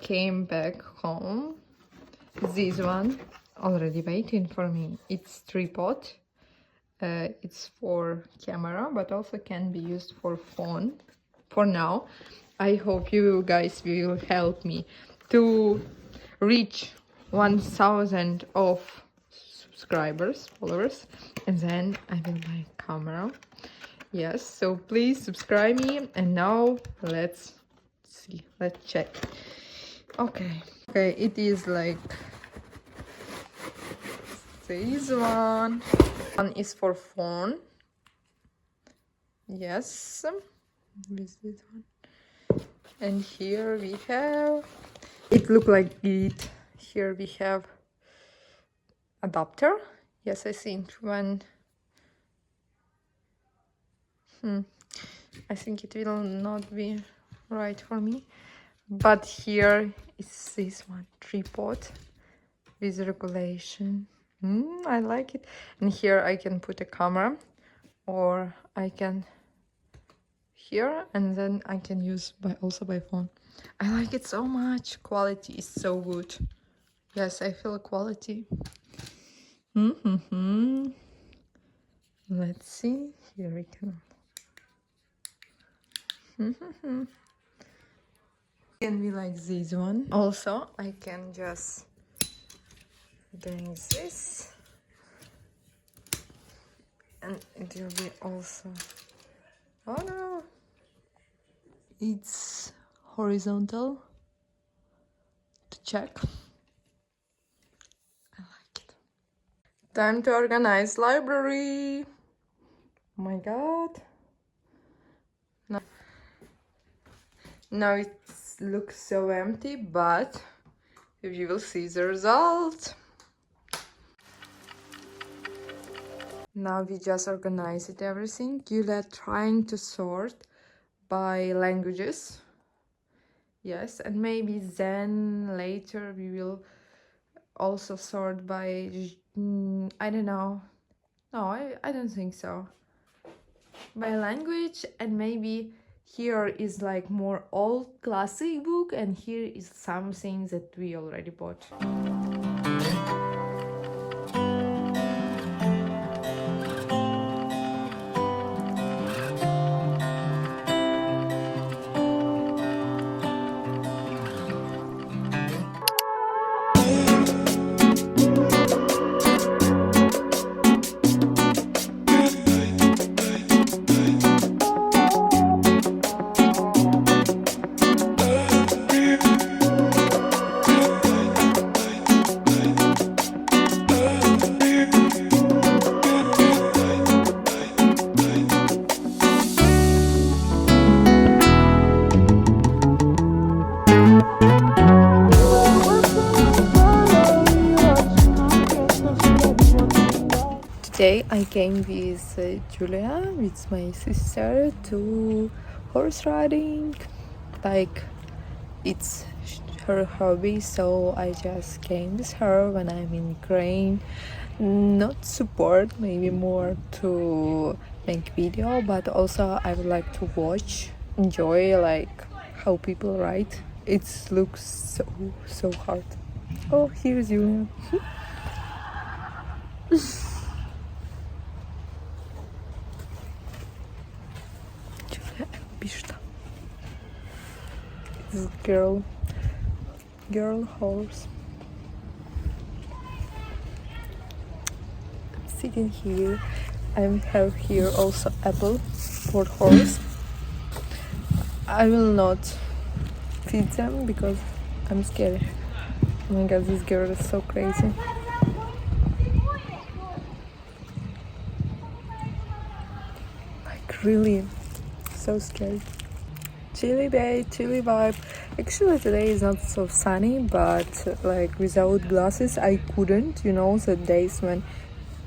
came back home, this one already waiting for me. It's tripod. Uh, it's for camera, but also can be used for phone. For now, I hope you guys will help me to reach 1000 of subscribers, followers, and then I will buy camera. Yes, so please subscribe me. And now let's see, let's check. Okay, okay, it is like this one. One is for phone. Yes, this one. And here we have. It look like it. Here we have adapter. Yes, I think one. Hmm. I think it will not be right for me. But here is this one tripod with regulation. Mm, I like it. And here I can put a camera or I can here and then I can use by also by phone. I like it so much. Quality is so good. Yes, I feel quality. Mm-hmm. Let's see. Here we can. Mm-hmm. Can be like this one. Also, I can just doing this. And it will be also oh no. It's horizontal to check. I like it. Time to organize library. Oh my god. No, now it looks so empty but you will see the result. Now we just organize it everything. Julia trying to sort by languages. Yes and maybe then later we will also sort by mm, I don't know. No I, I don't think so. By language and maybe here is like more old classic book and here is something that we already bought Today I came with uh, Julia, with my sister, to horse riding. Like it's her hobby, so I just came with her when I'm in Ukraine. Not support, maybe more to make video, but also I would like to watch, enjoy like how people ride. It looks so so hard. Oh, here's Julia. Girl, girl horse. Sitting here. I have here also apple for horse. I will not feed them because I'm scared. Oh my god, this girl is so crazy. Like really so scary. Chilly day, chilly vibe. Actually, today is not so sunny, but like without glasses, I couldn't. You know, the days when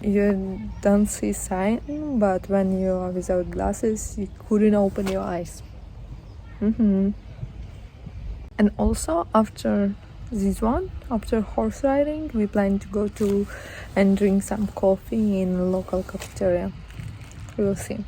you don't see sign, but when you are without glasses, you couldn't open your eyes. hmm And also after this one, after horse riding, we plan to go to and drink some coffee in local cafeteria. We will see.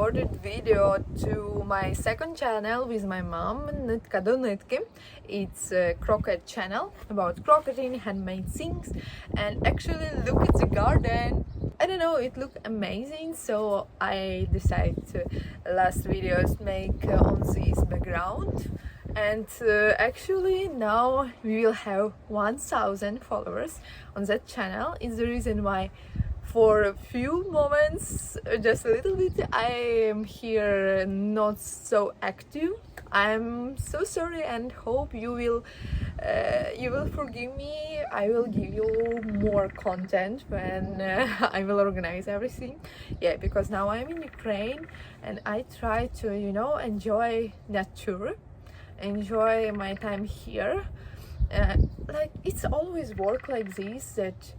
Recorded video to my second channel with my mom, Nitka do Nitki. It's a croquet channel about crocheting, handmade things, and actually look at the garden. I don't know, it looked amazing, so I decided to last videos make uh, on this background. And uh, actually now we will have 1000 followers on that channel. is the reason why for a few moments, just a little bit, I am here not so active. I'm so sorry and hope you will uh, you will forgive me. I will give you more content when uh, I will organize everything. Yeah, because now I'm in Ukraine and I try to you know enjoy nature, enjoy my time here. Uh, like it's always work like this that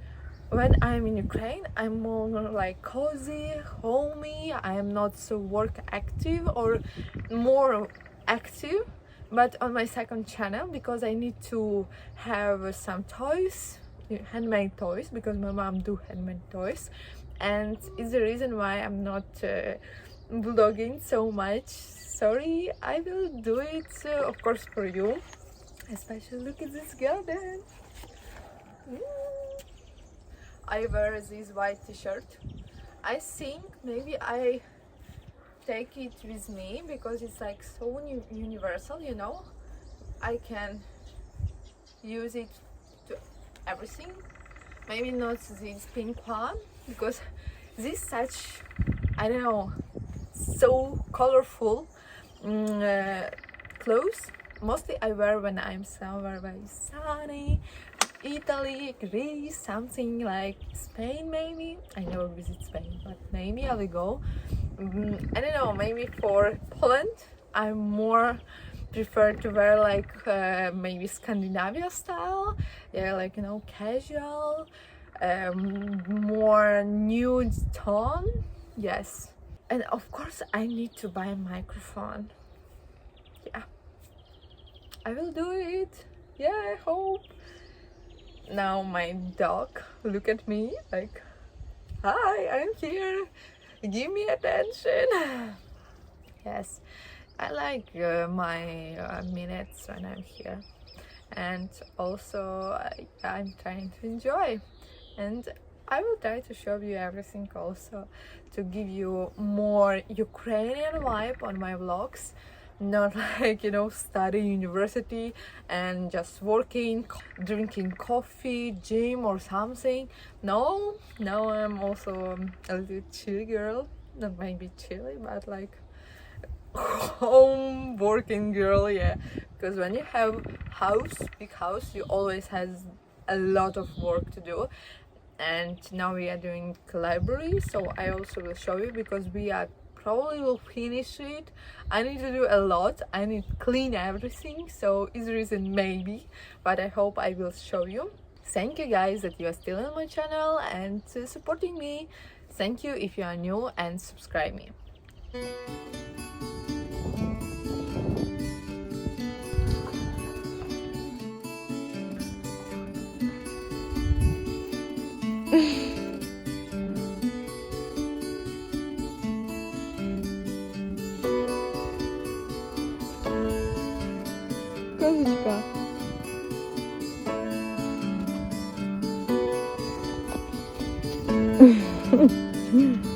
when I'm in Ukraine, I'm more like cozy, homey. I am not so work active or more active. But on my second channel, because I need to have some toys, handmade toys, because my mom do handmade toys, and it's the reason why I'm not uh, vlogging so much. Sorry, I will do it, uh, of course, for you. Especially look at this garden. Mm. I wear this white t-shirt. I think maybe I take it with me because it's like so uni- universal, you know. I can use it to everything. Maybe not this pink one because this such I don't know so colorful mm, uh, clothes. Mostly I wear when I'm somewhere very sunny, Italy, Greece, something like Spain maybe. I never visit Spain, but maybe I will go. Mm, I don't know, maybe for Poland, I more prefer to wear like uh, maybe Scandinavia style, yeah, like you know, casual, um, more nude tone. Yes, and of course, I need to buy a microphone. Yeah, I will do it. Yeah, I hope now my dog look at me like hi i'm here. Give me attention. Yes i like uh, my uh, minutes when i'm here. And also I, i'm trying to enjoy. And i will try to show you everything also to give you more ukrainian vibe on my vlogs not like you know study university and just working drinking coffee gym or something. No now i'm also um, a little chilly girl. Not maybe chilly but like home working girl yeah. Because when you have house big house you always has a lot of work to do. And now we are doing library so i also will show you because we are probably will finish it. I need to do a lot. I need to clean everything so is the reason maybe but i hope i will show you. Thank you guys that you are still on my channel and supporting me. Thank you if you are new and subscribe me うん。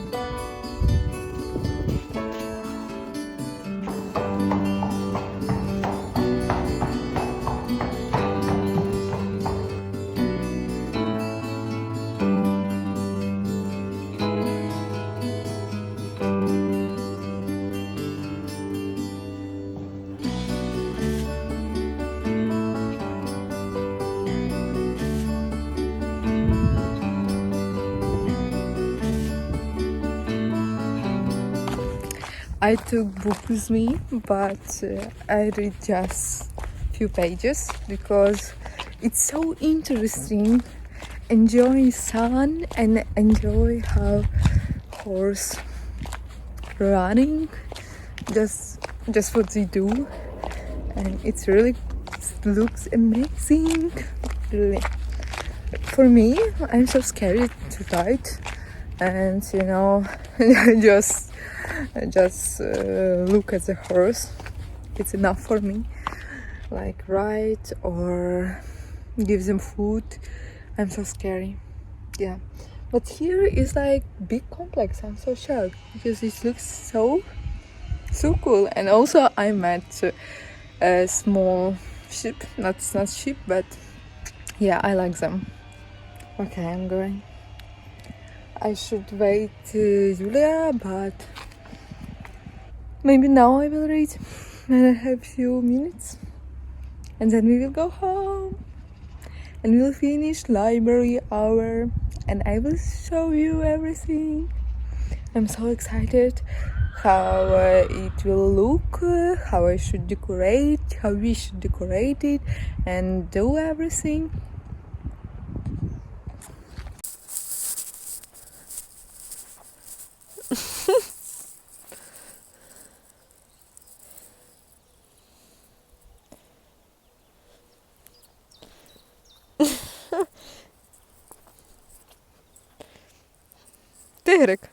I took book with me, but uh, I read just few pages because it's so interesting. Enjoy sun and enjoy how horse running, just just what they do, and it's really looks amazing. Really, for me, I'm so scared to ride, and you know, I just I just uh, look at the horse. It's enough for me. Like ride or give them food. I'm so scary. Yeah. But here is like big complex. I'm so shocked because it looks so so cool. And also I met a small sheep. Not not sheep, but yeah, I like them. Okay, I'm going. I should wait uh, Julia, but maybe now I will read and I have few minutes, and then we will go home, and we'll finish library hour, and I will show you everything. I'm so excited how uh, it will look, uh, how I should decorate, how we should decorate it, and do everything. Тигрик.